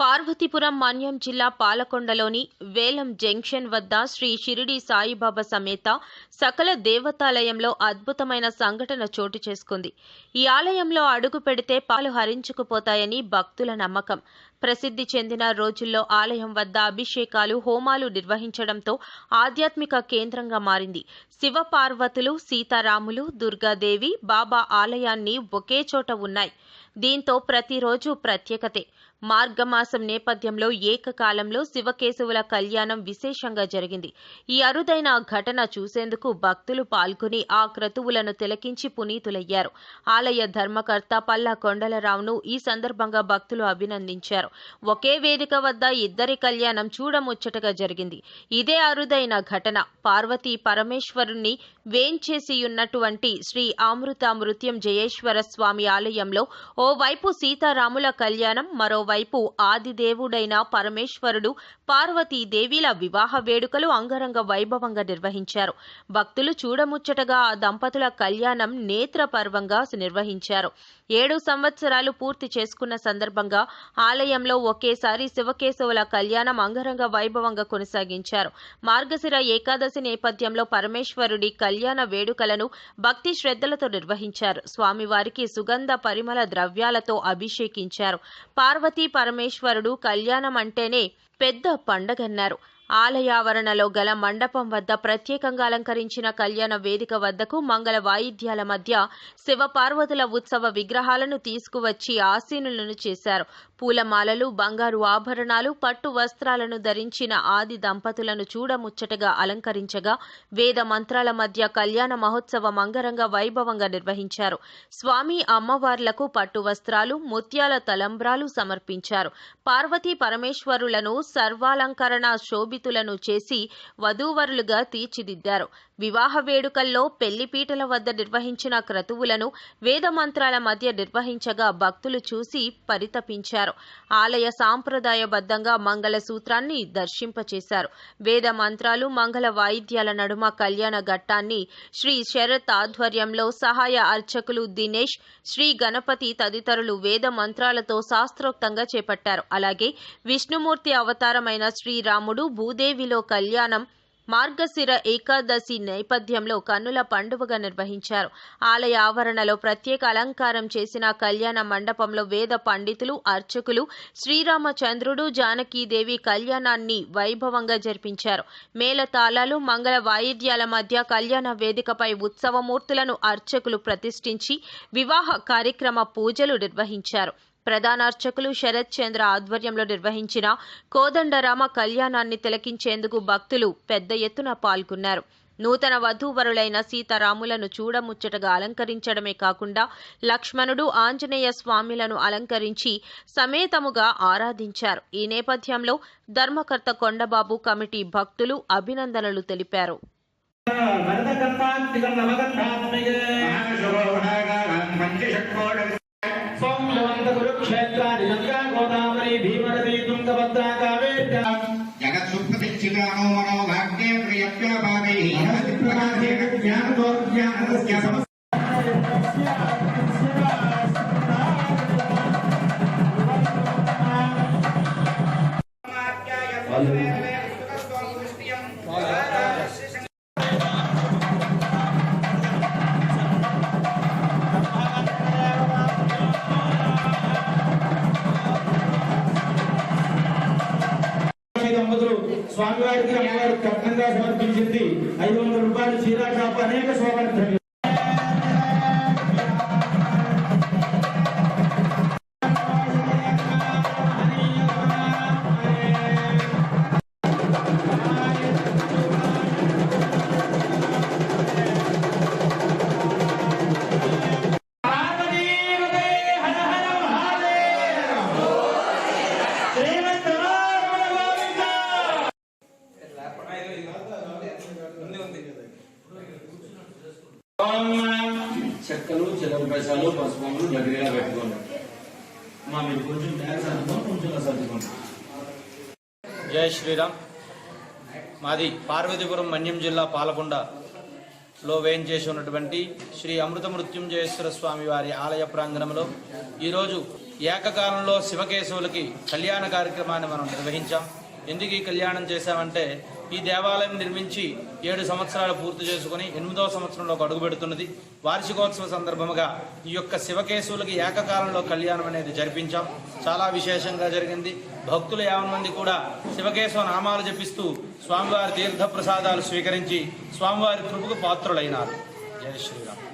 పార్వతీపురం మన్యం జిల్లా పాలకొండలోని వేలం జంక్షన్ వద్ద శ్రీ షిరిడి సాయిబాబా సమేత సకల దేవతాలయంలో అద్భుతమైన సంఘటన చోటు చేసుకుంది. ఈ ఆలయంలో అడుగు పెడితే పాలు హరించుకుపోతాయని భక్తుల నమ్మకం. ప్రసిద్ధి చెందిన రోజుల్లో ఆలయం వద్ద అభిషేకాలు హోమాలు నిర్వహించడంతో ఆధ్యాత్మిక కేంద్రంగా మారింది. శివ పార్వతులు సీతారాములు దుర్గాదేవి బాబా ఆలయాన్ని ఒకే చోట ఉన్నాయి. దీంతో ప్రతిరోజు ప్రత్యేకతే. మార్గమాసం నేపథ్యంలో ఏకకాలంలో శివకేశవుల కళ్యాణం విశేషంగా జరిగింది. ఈ అరుదైన ఘటన చూసేందుకు భక్తులు పాల్గొని ఆ క్రతువులను తిలకించి పునీతులయ్యారు. ఆలయ ధర్మకర్త పల్లా కొండలరావును ఈ సందర్భంగా భక్తులు అభినందించారు. ఒకే వేదిక వద్ద ఇద్దరి కళ్యాణం చూడముచ్చటగా జరిగింది. ఇదే అరుదైన ఘటన. పార్వతీ పరమేశ్వరుణ్ణి వేంచేసియున్నటువంటి శ్రీ అమృతామృత్యం జయేశ్వర స్వామి ఆలయంలో ఓ ఓవైపు సీతారాముల కళ్యాణం మరోవైపు ఆదిదేవుడైన పరమేశ్వరుడు పార్వతీదేవిల వివాహ వేడుకలు అంగరంగ వైభవంగా నిర్వహించారు. భక్తులు చూడముచ్చటగా ఆ దంపతుల కళ్యాణం నేత్రపర్వంగా నిర్వహించారు. ఏడు సంవత్సరాలు పూర్తి చేసుకున్న సందర్భంగా ఆలయంలో ఒకేసారి శివకేశవుల కళ్యాణం అంగరంగ వైభవంగా కొనసాగించారు. మార్గశిర ఏకాదశి నేపథ్యంలో పరమేశ్వరుడి కళ్యాణ వేడుకలను భక్తి శ్రద్ధలతో నిర్వహించారు. స్వామివారికి సుగంధ పరిమళ ద్రవ్య ద్రవ్యాలతో అభిషేకించారు. పార్వతీ పరమేశ్వరుడు కళ్యాణం అంటేనే పెద్ద పండగన్నారు. ఆలయావరణలో గల మండపం వద్ద ప్రత్యేకంగా అలంకరించిన కళ్యాణ వేదిక వద్దకు మంగళ వాయిద్యాల మధ్య శివపార్వతుల ఉత్సవ విగ్రహాలను తీసుకువచ్చి ఆసీనులను చేశారు. పూలమాలలు బంగారు ఆభరణాలు పట్టు వస్త్రాలను ధరించిన ఆది దంపతులను చూడముచ్చటగా అలంకరించగా వేద మంత్రాల మధ్య కళ్యాణ మహోత్సవం మంగరంగ వైభవంగా నిర్వహించారు. స్వామి అమ్మవార్లకు పట్టు వస్త్రాలు ముత్యాల తలంబ్రాలు సమర్పించారు. పార్వతీ పరమేశ్వరులను సర్వాలంకరణ శోభి శోభితులను చేసి వధూవరులుగా తీర్చిదిద్దారు. వివాహ వేడుకల్లో పెళ్ళిపీటల వద్ద నిర్వహించిన క్రతువులను వేద మంత్రాల మధ్య నిర్వహించగా భక్తులు చూసి పరితపించారు. ఆలయ సాంప్రదాయబద్ధంగా మంగళ సూత్రాన్ని దర్శింపచేశారు. వేద మంత్రాలు మంగళ వాయిద్యాల నడుమ కళ్యాణ ఘట్టాన్ని శ్రీ శరత్ ఆధ్వర్యంలో సహాయ అర్చకులు దినేష్ శ్రీ గణపతి తదితరులు వేద మంత్రాలతో శాస్త్రోక్తంగా చేపట్టారు. అలాగే విష్ణుమూర్తి అవతారమైన శ్రీరాముడు భూ భూదేవిలో కళ్యాణం మార్గశిర ఏకాదశి నేపథ్యంలో కన్నుల పండుగగా నిర్వహించారు. ఆలయ ఆవరణలో ప్రత్యేక అలంకారం చేసిన కళ్యాణ మండపంలో వేద పండితులు అర్చకులు శ్రీరామచంద్రుడు జానకీదేవి కళ్యాణాన్ని వైభవంగా జరిపించారు. మేళతాళాలు మంగళ వాయిద్యాల మధ్య కళ్యాణ వేదికపై ఉత్సవమూర్తులను అర్చకులు ప్రతిష్ఠించి వివాహ కార్యక్రమ పూజలు నిర్వహించారు. ప్రధాన అర్చకులు శరత్ చంద్ర ఆధ్వర్యంలో నిర్వహించిన కోదండరామ కళ్యాణాన్ని తిలకించేందుకు భక్తులు పెద్ద ఎత్తున పాల్గొన్నారు. నూతన వధూవరులైన సీతారాములను చూడముచ్చటగా అలంకరించడమే కాకుండా లక్ష్మణుడు ఆంజనేయ స్వామిలను అలంకరించి సమేతముగా ఆరాధించారు. ఈ నేపథ్యంలో ధర్మకర్త కొండబాబు కమిటీ భక్తులు అభినందనలు తెలిపారు. జగత్సుప్రతిష్ఠితానో మనో భాగ్యే ప్రియప్యాపాదై దంపతులు స్వామివారికి అమ్మవారికి కట్నంగా సమర్పించింది. ఐదు వందల రూపాయలు చీరా షాపు అనేక శోభన చెక్కలు చెరుకు పైసలు పసుపు దగ్గరగా పెట్టుకోండి. మా మీరు కొంచెం ట్యాక్స్ అందుకోండి కొంచెం సర్దుకోండి జై శ్రీరామ్. మాది పార్వతీపురం మన్యం జిల్లా పాలకొండలో వేయించేసి ఉన్నటువంటి శ్రీ అమృత మృత్యుంజయేశ్వర స్వామి వారి ఆలయ ప్రాంగణంలో ఈరోజు ఏకకాలంలో శివకేశవులకి కళ్యాణ కార్యక్రమాన్ని మనం నిర్వహించాం. ఎందుకు ఈ కళ్యాణం చేశామంటే ఈ దేవాలయం నిర్మించి ఏడు సంవత్సరాలు పూర్తి చేసుకుని ఎనిమిదవ సంవత్సరంలోకి అడుగుపెడుతున్నది వార్షికోత్సవ సందర్భముగా ఈ యొక్క శివకేశవులకి ఏకకాలంలో కళ్యాణం అనేది జరిపించాం. చాలా విశేషంగా జరిగింది. భక్తులు యావన్ మంది కూడా శివకేశవ నామాలు జపిస్తూ స్వామివారి తీర్థ ప్రసాదాలు స్వీకరించి స్వామివారి కృపకు పాత్రులైనారు. జయ శ్రీరామ్.